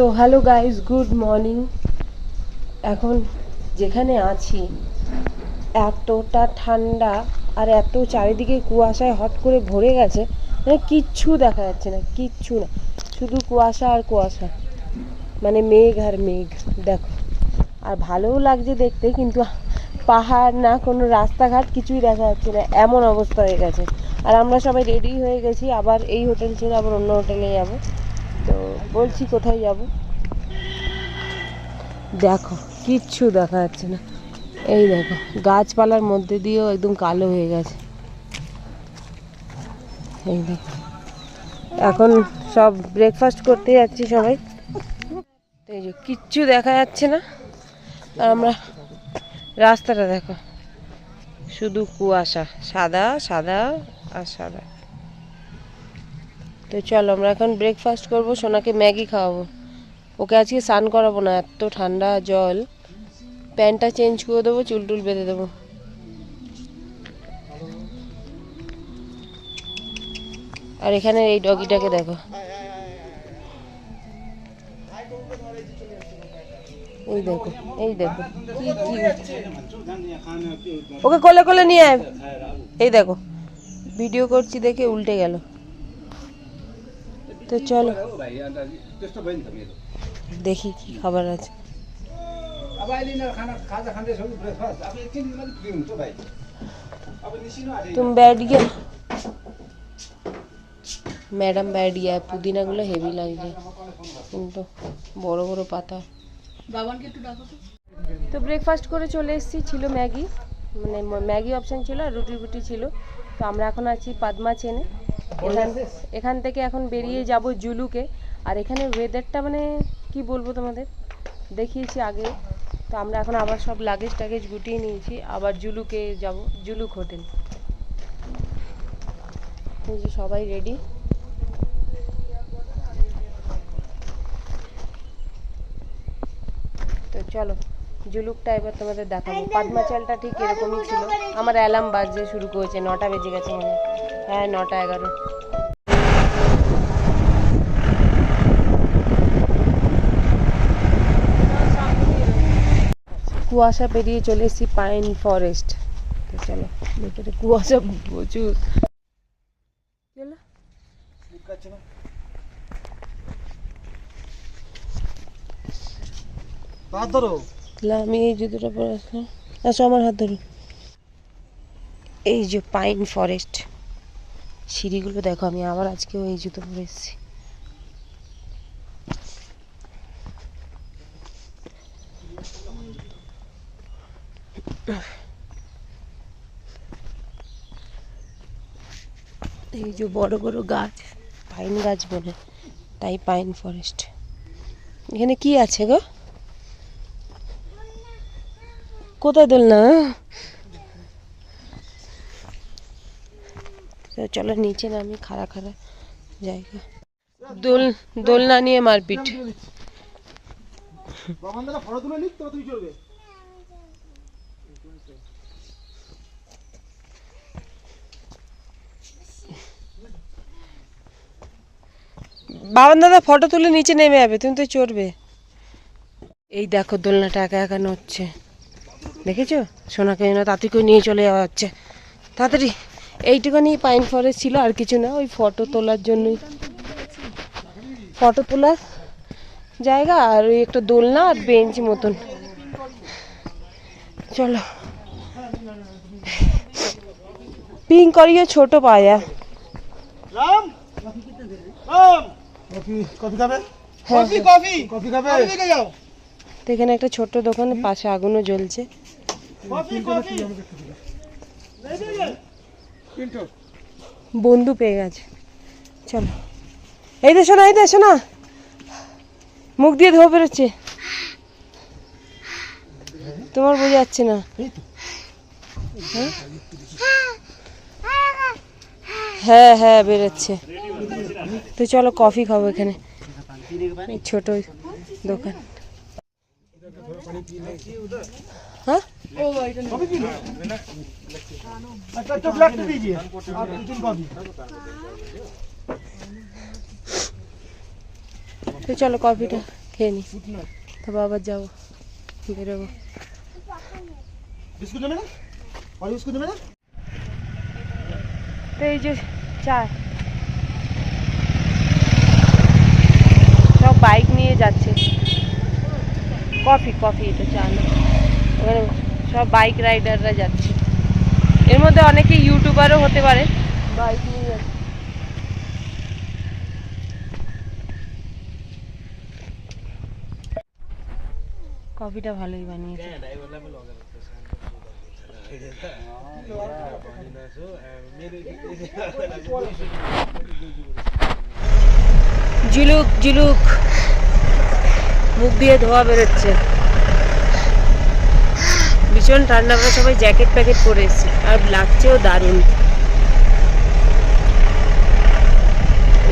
So hello guys good morning এখন যেখানে আছি, এতটা ঠান্ডা আর এত চারিদিকে কুয়াশায় হট করে ভরে গেছে মানে কিচ্ছু দেখা যাচ্ছে না, কিচ্ছু না। শুধু কুয়াশা আর কুয়াশা। মানে মেঘ আর মেঘ, দেখো। আর ভালোও লাগছে দেখতে, কিন্তু পাহাড় না, কোনো রাস্তাঘাট কিছুই দেখা যাচ্ছে না, এমন অবস্থা হয়ে গেছে। আর আমরা সবাই রেডি হয়ে গেছি, আবার এই হোটেল ছেড়ে আবার অন্য হোটেলে যাব। তো বলছি কোথায় যাব? দেখো, কিচ্ছু দেখা যাচ্ছে না। এই দেখো, গাছপালার মধ্যে দিয়েও একদম কালো হয়ে গেছে। এই দেখো, এখন সব ব্রেকফাস্ট করতে যাচ্ছি সবাই। এই যে, কিচ্ছু দেখা যাচ্ছে না। আমরা রাস্তাটা দেখো, শুধু কুয়াশা, সাদা সাদা আর সাদা। তো চলো, আমরা এখন ব্রেকফাস্ট করব, সোনাকে ম্যাগি খাওয়াবো। ওকে আজকে স্নান করাবো না, এত ঠান্ডা জল। প্যান্টটা চেঞ্জ করে দেবো, চুল টুল বেঁধে দেবো। আর এখানে এই ডগিটাকে দেখো। এই দেখো এই দেখো। ওকে কোলে কোলে নিয়ে আয়। এই দেখো, ভিডিও করছি দেখে উল্টে গেল। তো চলো। দেখি কি খাবার আছে। তুমি ব্যাট গিয়া ম্যাডাম ব্যাট গিয়া পুদিনাগুলো হেভি লাগে। কিন্তু বড় বড় পাতা। তো। ব্রেকফাস্ট করে চলে এসেছি ছিল ম্যাগি। মানে ম্যাগি অপশান ছিল আর রুটি রুটি ছিল। তো আমরা এখন আছি পাদমা চেনে। এখান থেকে এখন বেরিয়ে যাব জুলুকে। আর এখানে ওয়েদারটা মানে কি বলব তোমাদের? দেখিয়েছি আগে। তো আমরা এখন আবার সব লাগেজ টাগেজ গুটিয়ে নিয়েছি। আবার জুলুকে যাব জুলুক হোটেল। এই যে সবাই রেডি তো চলো জুলুকটা এবার তোমাদের দেখাবো। পাদমা চালটা ঠিক এরকমই ছিল। আমার অ্যালার্ম বাজতে শুরু করেছে নটা বেজে গেছে মনে হয়। হ্যাঁ নটা এগারো। কুয়াশা পেরিয়ে চলে এসেছি পাইন ফরেস্ট। তো চলো ভেতরে কুয়াশা প্রচুর। হাত ধরো। আমি এই জুতোটা পরে আসলাম। আসো আমার হাত ধরো। এই যে পাইন ফরেস্ট। সিঁড়িগুলো দেখো, আমি আবার আজকেও এই জুতো পরে এসেছি। এই যে বড় বড় গাছ, পাইন গাছ বলে, তাই পাইন ফরেস্ট। এখানে কি আছে গো? কোথায় দোলনা? চলো নিচে নামি খাড়া খাড়া জায়গা। দোল দোলনা নিয়ে মারপিট। বাবান দাদা ফটো তুলে নিচে নেমে যাবে তুমি তো চড়বে। এই দেখো দোলনাটা একা একা নড়ছে। দেখেছ? সোনাকে করে নিয়ে চলে যাওয়া হচ্ছে। তাড়াতাড়ি। এইটুখানি পাইন ফরেস্ট ছিল আর কিছু না ওই ফটো তোলার জন্যই। ফটো তোলার জায়গা আর ওই একটা দোলনা আর বেঞ্চ মতন। চলো। পিঙ্ক করিয়ে ছোট পায়া রাম! রাম! কফি কফি খাবে? হ্যাঁ, কফি কফি! কফি খাবে? দিকে যাও। তো এখানে একটা ছোট্ট দোকান পাশে আগুনও জ্বলছে। Coffee coffee! পিন্টু বন্ধু পেয়ে গেছে। চলো। এই দেশো না এই দেশো না মুখ দিয়ে ধোয়া বেরোচ্ছে। তোমার বোঝা যাচ্ছে না। হ্যাঁ? হ্যাঁ বেরোচ্ছে। তো চলো কফি খাব এখানে। ছোট দোকান। হ্যাঁ कॉफी पी लो अच्छा तो ब्लैक टी दीजिए आप तीन कॉफी তো চলো কফিটা খেয়ে নি তারপর আবার যাবো বেরোবো বিস্কুট নেবে না আর বিস্কুট নেবে না তো এই যে চায় সব বাইক নিয়ে যাচ্ছে কফি কফি এটা চা না ওখানে সব বাইক রাইডাররা যাচ্ছে। এর মধ্যে অনেকে ইউটিউবারও হতে পারে। বাইক নিয়ে যাচ্ছে। কফিটা ভালোই বানিয়েছে। জুলুক জুলুক মুখ দিয়ে ধোয়া বেরোচ্ছে। ভীষণ ঠান্ডা, আমরা সবাই জ্যাকেট প্যাকেট পরে এসেছি। আর লাগছেও দারুণ।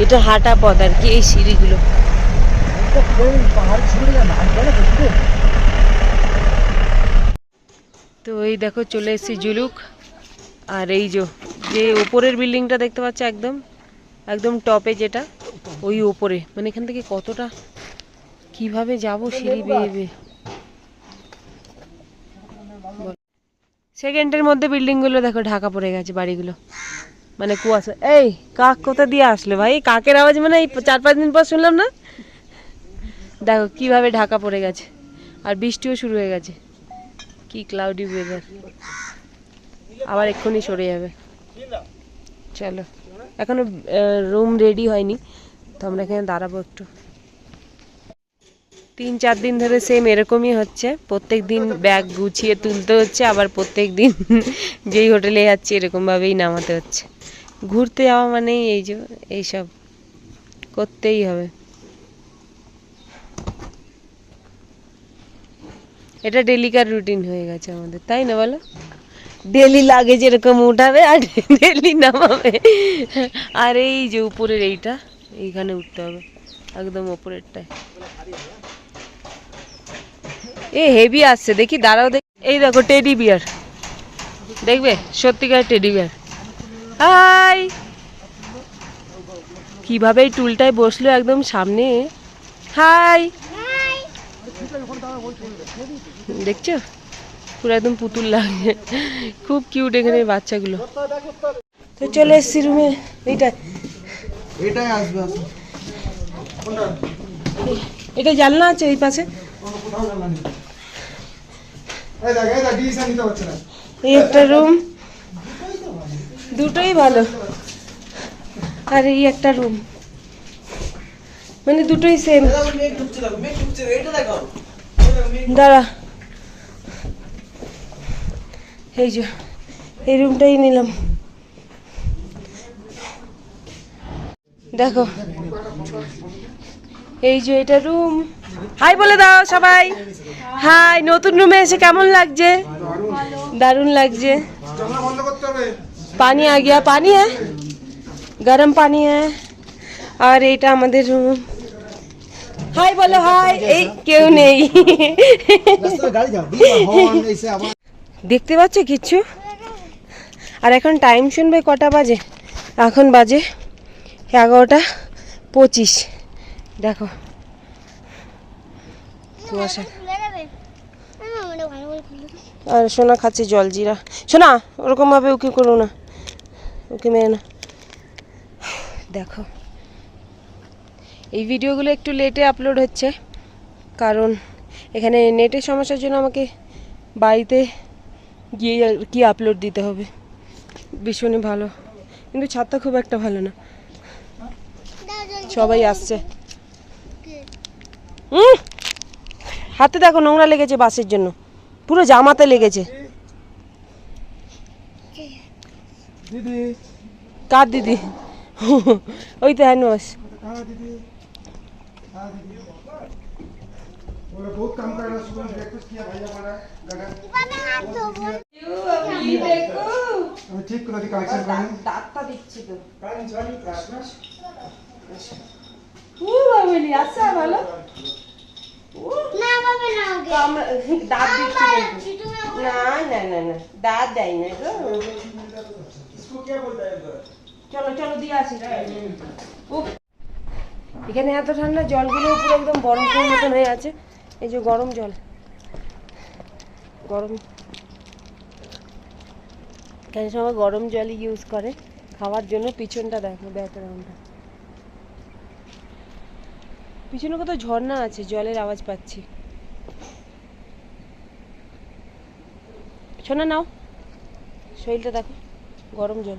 এটা হাঁটা পথ আর কি, এই সিঁড়িগুলো। তো এই দেখো চলে এসেছি জুলুক। আর এই যে যে ওপরের বিল্ডিংটা দেখতে পাচ্ছ একদম একদম টপে যেটা, ওই ওপরে। মানে এখান থেকে কতটা, কীভাবে যাব সিঁড়ি বেয়ে বেয়ে। সেকেন্ডের মধ্যে বিল্ডিংগুলো দেখো, ঢাকা পড়ে গেছে বাড়িগুলো। মানে কুয়াশা। এই, কাক কোথা দিয়ে আসলো ভাই? কাকের আওয়াজ মানে এই চার পাঁচ দিন পর শুনলাম না? দেখো, কীভাবে ঢাকা পড়ে গেছে। আর বৃষ্টিও শুরু হয়ে গেছে। কি ক্লাউডি ওয়েদার আবার এক্ষুনি সরে যাবে। চলো। এখনও রুম রেডি হয়নি। তো আমরা এখানে দাঁড়াবো একটু। তিন চার দিন ধরে সেম এরকমই হচ্ছে। প্রত্যেক দিন ব্যাগ গুছিয়ে তুলতে হচ্ছে, আবার প্রত্যেক দিন যেই হোটেলে যাচ্ছি এরকমভাবেই নামাতে হচ্ছে। ঘুরতে যাওয়া মানেই এই যে, এইসব করতেই হবে। এটা ডেলিকার রুটিন হয়ে গেছে আমাদের, তাই না বলো? ডেলি লাগে যেরকম উঠাবে আর ডেলি নামাবে। আর এই যে উপরের এইটা, এইখানে উঠতে হবে, একদম উপরেরটায়। এ হেভি আসছে দেখি দাঁড়াও দেখ। এই দেখো টেডি বিয়ার দেখবে? সত্যিকার টেডি বিয়ার হাই! কীভাবে এই টুলটায় বসল একদম সামনে? হাই! দেখছ? পুরো একদম পুতুল লাগে। খুব কিউট এখানে বাচ্চাগুলো। তো চলে এসছি রুমে এইটা এটাই আসবে এটা জানলা আছে এই পাশে? একটা রুম দুটোই ভালো। আর এই একটা রুম মানে দুটোই সেম দাঁড়া। এই যে এই রুমটাই নিলাম। দেখো। এই যে এটা রুম হাই বলে দাও সবাই। হাই নতুন রুমে এসে কেমন লাগছে? দারুণ লাগছে। পানি আ গিয়া পানি হ্যাঁ গরম পানি হ্যাঁ আর এইটা আমাদের রুম হাই বলো হাই এই কেউ নেই। দেখতে পাচ্ছ কিচ্ছু আর এখন টাইম শুনবে কটা বাজে? এখন বাজে এগারোটা পঁচিশ। দেখো। কুয়াশা। আর সোনা খাচ্ছে জল, জিরা। সোনা, ওরকমভাবে ওকে করো না। ওকে মেরে না। দেখো। এই ভিডিওগুলো একটু লেটে আপলোড হচ্ছে। কারণ এখানে নেটের সমস্যার জন্য আমাকে বাড়িতে গিয়ে কি আপলোড দিতে হবে। ভীষণই ভালো। কিন্তু ছাদটা খুব একটা ভালো না। সবাই আসছে। হাতে দেখো নোংরা লেগেছে বাসের জন্য। পুরো জামাতে লেগেছে। কার দিদি? ওই তো হ্যান্ড ঠিক করে দিচ্ছি তো। এখানে এত ঠান্ডা জলগুলো পুরো একদম বরফ মতন হয়ে আছে। এই যে গরম জল। গরম। এখানে সবাই গরম জলই ইউজ করে। খাওয়ার জন্য পিছনটা দেখো ব্যাকগ্রাউন্ডটা। পিছনে কত ঝর্ণা আছে, জলের আওয়াজ পাচ্ছি। শোনা নাও, শরীরটা দেখো, গরম জল।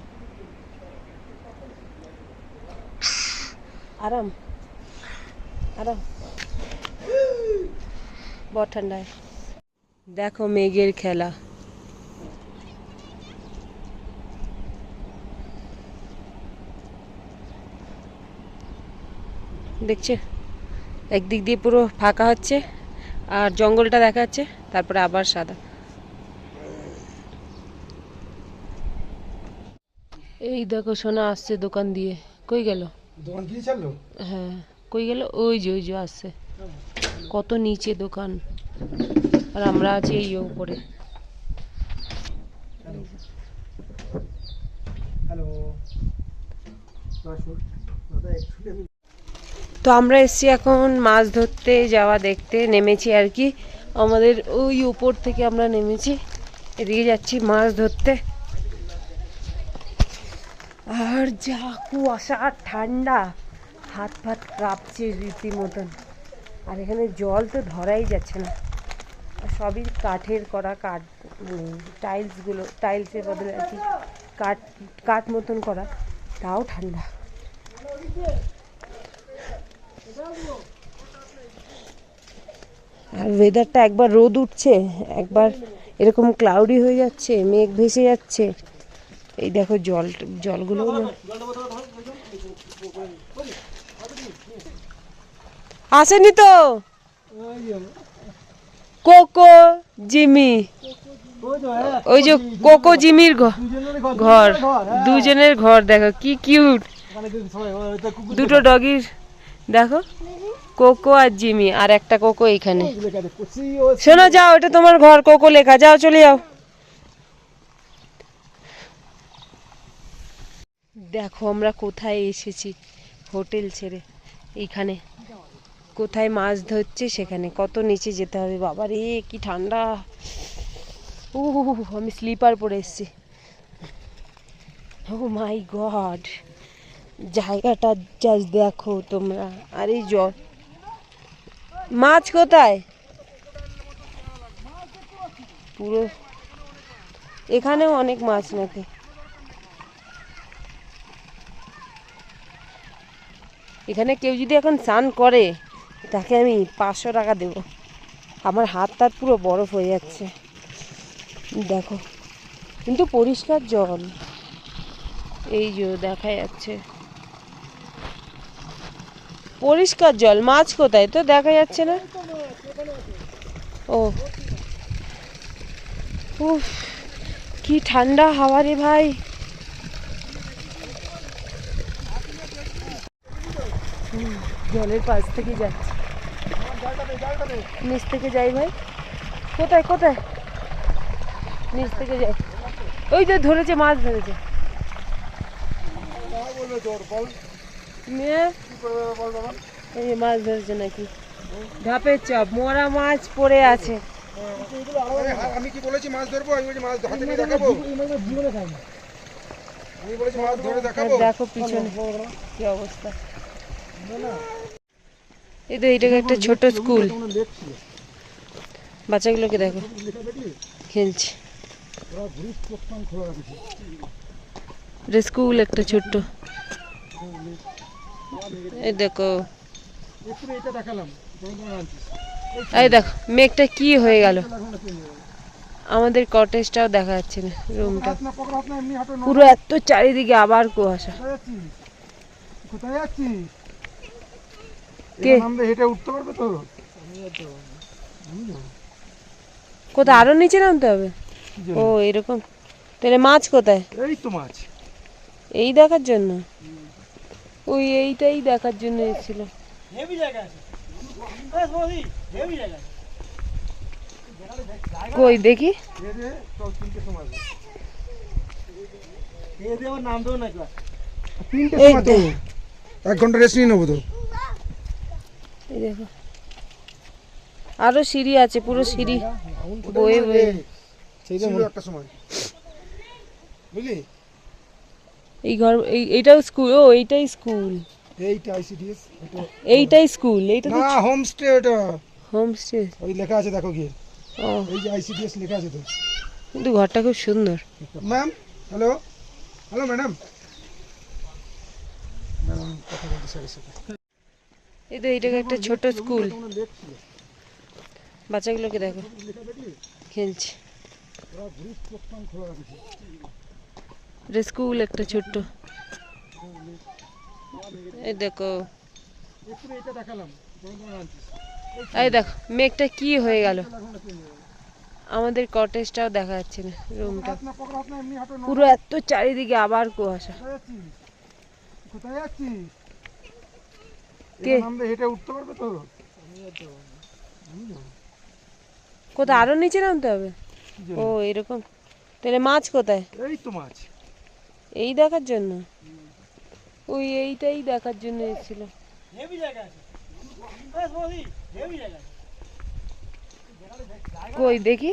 আরাম আরাম। বড় ঠান্ডায়। দেখো মেঘের খেলা। দেখছে? একদিক দিয়ে পুরো ফাঁকা হচ্ছে আর জঙ্গলটা দেখা যাচ্ছে তারপরে আবার সাদা। এই দেখো সোনা আসছে দোকান দিয়ে। কই গেল? দোকান চাললো হ্যাঁ কই গেল? ওই যে ওই যে আসছে। কত নিচে দোকান। আর আমরা আছি এই উপরে। হ্যালো তো আমরা এসছি এখন মাছ ধরতে যাওয়া দেখতে, নেমেছি আর কি। আমাদের ওই উপর থেকে আমরা নেমেছি, এদিকে যাচ্ছি মাছ ধরতে। আর যা কুয়াশা আর ঠান্ডা। হাত ফাত কাঁপছে রীতিমতন। আর এখানে জল তো ধরাই যাচ্ছে না। সবই কাঠের করা কাঠ টাইলসগুলো টাইলসের বদলে আর কি, কাঠ কাঠ মতন করা। তাও ঠান্ডা। আর ওয়েদারটা একবার রোদ উঠছে, একবার এরকম ক্লাউডি হয়ে যাচ্ছে, মেঘ ভেসে যাচ্ছে। এই দেখো জল, জলগুলো আসেনি তো? Coco Jimmy. ওই যে কোকো জিমির ঘর। দুজনের ঘর, দেখো কি কিউট দুটো ডগির দেখো কোকো আর জিমি আর একটা কোকো এখানে শোনো যাও এটা তোমার ঘর কোকো লেখা যাও চলে যাও। দেখো আমরা কোথায় এসেছি হোটেল ছেড়ে এইখানে। কোথায় মাছ ধরছে সেখানে কত নিচে যেতে হবে বাবা রে কি ঠান্ডা। ও আমি স্লিপার পরে এসেছি। ও মাই গড। জায়গাটা জাস্ট দেখো তোমরা। আর এই জল মাছ কোথায়? পুরো এখানেও অনেক মাছ নাকি? এখানে কেউ যদি এখন স্নান করে, তাকে আমি পাঁচশো টাকা দেব। আমার হাত টাত পুরো বরফ হয়ে যাচ্ছে। দেখো। কিন্তু পরিষ্কার জল। এই যে, দেখা যাচ্ছে। পরিষ্কার জল মাছ কোথায়? তো দেখা যাচ্ছে না। ও। উফ কি ঠান্ডা হাওয়া রে ভাই। জলের পাশ থেকে যাচ্ছে নিচ থেকে যাই ভাই। কোথায় কোথায়? নিচ থেকে যাই। ওই যে ধরেছে মাছ ধরেছে। মেয়ে? এই মাছ ধরেছে নাকি? ধাপের চপ মোরা মাছ পড়ে আছে। আমি কি বলেছি মাছ ধরবো? আমি বলছি মাছ হাতে নিয়ে দেখাবো। আমি বলেছি মাছ ধরে দেখাবো। দেখো পিছনে কি অবস্থা। এই তো এইটাকে একটা ছোট স্কুল। বাচ্চাগুলোকে দেখো। খেলছে। এটা স্কুল একটা ছোট্ট। এই দেখো। এই দেখো মেঘটা কি হয়ে গেল? আমাদের কটেজটাও দেখা যাচ্ছে না রুমটা পুরো এত চারিদিকে আবার কুয়াশা। কোথায় আরও নিচে নামতে হবে? ও এরকম। তাহলে মাছ কোথায়? এই তো মাছ। এই দেখার জন্য? ওই এইটাই দেখার জন্য এসেছিল। কই দেখি। এক ঘণ্টা রেস্ট নিয়ে নেব তো। দেখো। আরও সিঁড়ি আছে পুরো সিঁড়ি। বয়ে বয়ে। একটা সময়। বুঝলি? এই ঘর এই এইটাও স্কুল ও এইটাই স্কুল। এইটা আইসিডিএস এইটাই স্কুল এইটা না হোমস্টে ওটা। হোমস্টে ওই লেখা আছে দেখো গিয়ে। ও। এই যে আইসিডিএস লেখা আছে তো। কিন্তু ঘরটা খুব সুন্দর। ম্যাম হ্যালো হ্যালো ম্যাডাম এই তো এইটাকে একটা ছোট স্কুল। বাচ্চাগুলোকে দেখো। খেলছে। এটা স্কুল একটা ছোট্ট। এই দেখো। এই দেখো মেঘটা কি হয়ে গেল? আমাদের কটেজটাও দেখা যাচ্ছে না রুমটা পুরো এত চারিদিকে আবার কুয়াশা। কোথায় আরও নিচে নামতে হবে? ও এরকম। তাহলে মাছ কোথায়? এই তো মাছ। এই দেখার জন্য? ওই এইটাই দেখার জন্য এসেছিল। কই দেখি।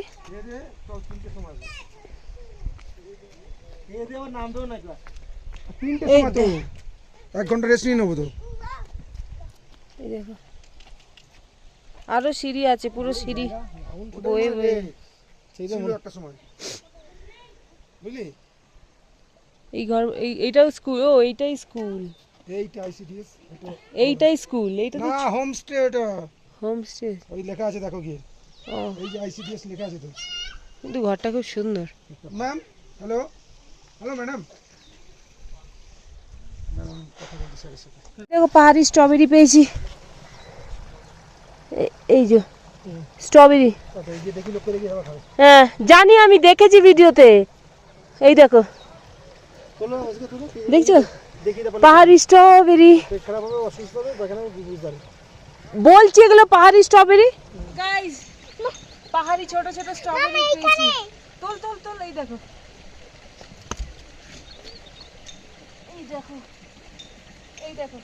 এক ঘণ্টা রেস্ট নিয়ে নেব তো আরও সিঁড়ি আছে পুরো সিঁড়ি। বয়ে বয়ে। একটা সময়। বুঝলি? এই ঘর এই এইটাও স্কুল ও এইটাই স্কুল। এইটা আইসিডিএস এইটাই স্কুল এইটা না হোমস্টে ওটা। হোমস্টে ওই লেখা আছে দেখো গিয়ে। এই যে আইসিডিএস লেখা আছে তো। কিন্তু ঘরটা খুব সুন্দর। ম্যাম হ্যালো হ্যালো ম্যাডাম দেখো পাহাড়ি স্ট্রবেরি পেয়েছি। এই যে স্ট্রবেরি কথা এই যে দেখি লোক করে গিয়ে আবার খাবে। হ্যাঁ জানি আমি দেখেছি ভিডিওতে। এই দেখো। দেখছ? পাহাড়ি স্ট্রবেরি। বলছি এগুলো পাহাড়ি স্ট্রবেরি? গাইস পাহাড়ি ছোট ছোট স্ট্রবেরি পেয়েছি। তোল তোল তোল এই দেখো। এই দেখো। এই দেখো।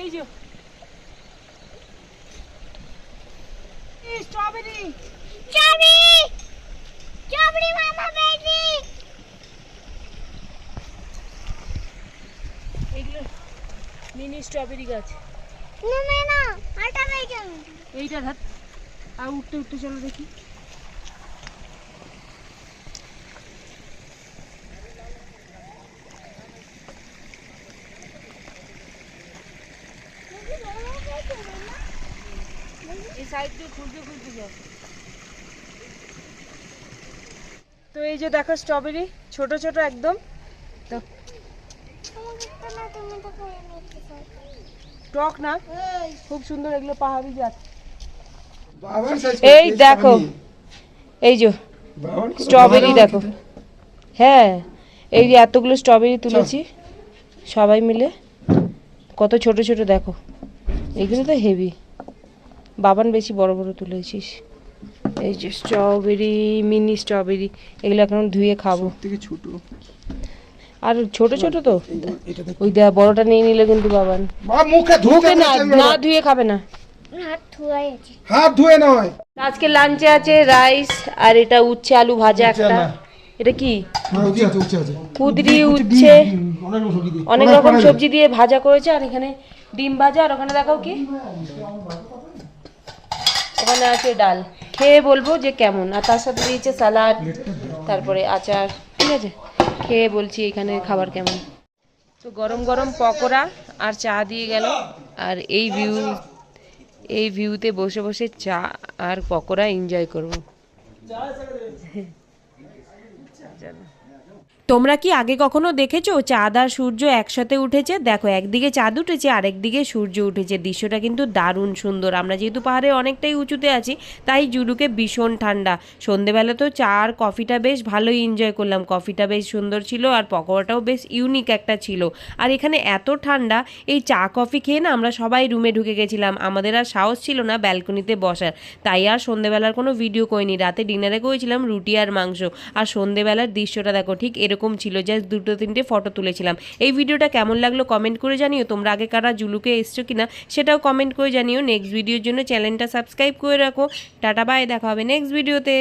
এই যে। স্ট্রবেরি চাবি চাবড়ি মামা বেবি এগুলো মিনি স্ট্রবেরি গাছ। নেমে না আটা বেজন এইটা হাত আর উঠতে উঠতে চলো দেখি। যাও। তো এই যে দেখো স্ট্রবেরি ছোট ছোট একদম। তো টক না খুব সুন্দর এগুলো পাহাড়ি জাত। এই দেখো এই যে স্ট্রবেরি দেখো। হ্যাঁ এই যে এতগুলো স্ট্রবেরি তুলেছি সবাই মিলে। কত ছোট ছোট দেখো। এগুলো তো হেভি বাবান বেশি বড় বড় তুলেছিস। এই যে স্ট্রবেরি মিনি স্ট্রবেরি এগুলো এখন ধুয়ে খাব। থেকে ছোট। আর ছোট ছোট তো? ওই দেখ বড়টা নিয়ে নিলে কিন্তু বাবান। বাবা মুখে ধুকে না না ধুয়ে খাবে না। হাত ধুয়ে আছে। হাত ধুয়ে নয়। আজকে লাঞ্চে আছে রাইস আর এটা উচ্ছে আলু ভাজা একটা। এটা কি? হ্যাঁ কুদরি উচ্ছে। সবজি দিয়ে। অনেক রকম সবজি দিয়ে ভাজা করেছে আর এখানে ডিম ভাজা আর ওখানে দেখাও কি? ওখানে আছে ডাল। খেয়ে বলব যে কেমন। আর তার সাথে দিয়েছে স্যালাড তারপরে আচার, ঠিক আছে? খেয়ে বলছি এখানে খাবার কেমন। তো গরম গরম পকোড়া আর চা দিয়ে গেল। আর এই ভিউ, এই ভিউতে বসে বসে চা আর পকোড়া এনজয় করব। তোমরা কি আগে কখনো দেখেছ চাঁদ আর সূর্য একসাথে উঠেছে? দেখো, একদিকে চাঁদ উঠেছে আর একদিকে সূর্য উঠেছে। দৃশ্যটা কিন্তু দারুণ সুন্দর। আমরা যেহেতু পাহাড়ে অনেকটাই উঁচুতে আছি, তাই জুলুকে ভীষণ ঠান্ডা। সন্ধেবেলা তো চা আর কফিটা বেশ ভালোই এনজয় করলাম। কফিটা বেশ সুন্দর ছিল আর পকোড়াটাও বেশ ইউনিক একটা ছিল। আর এখানে এত ঠান্ডা, এই চা, কফি খেয়ে না আমরা সবাই রুমে ঢুকে গেছিলাম। আমাদের আর সাহস ছিল না ব্যালকনিতে বসার। তাই আর সন্ধেবেলার কোনো ভিডিও করিনি। রাতে ডিনারে করেছিলাম রুটি আর মাংস। আর সন্ধেবেলার দৃশ্যটা দেখো, ঠিক এরকম ছিল। জাস্ট দুটো তিনটে ফটো তুলেছিলাম। এই ভিডিওটা কেমন লাগল কমেন্ট করে জানিও। তোমরা আগে কারা জুলুকে এসছো কিনা সেটাও কমেন্ট করে জানিও। নেক্সট ভিডিওর জন্য চ্যানেলটা সাবস্ক্রাইব করে রাখো। টাটা বাই দেখা হবে নেক্সট ভিডিওতে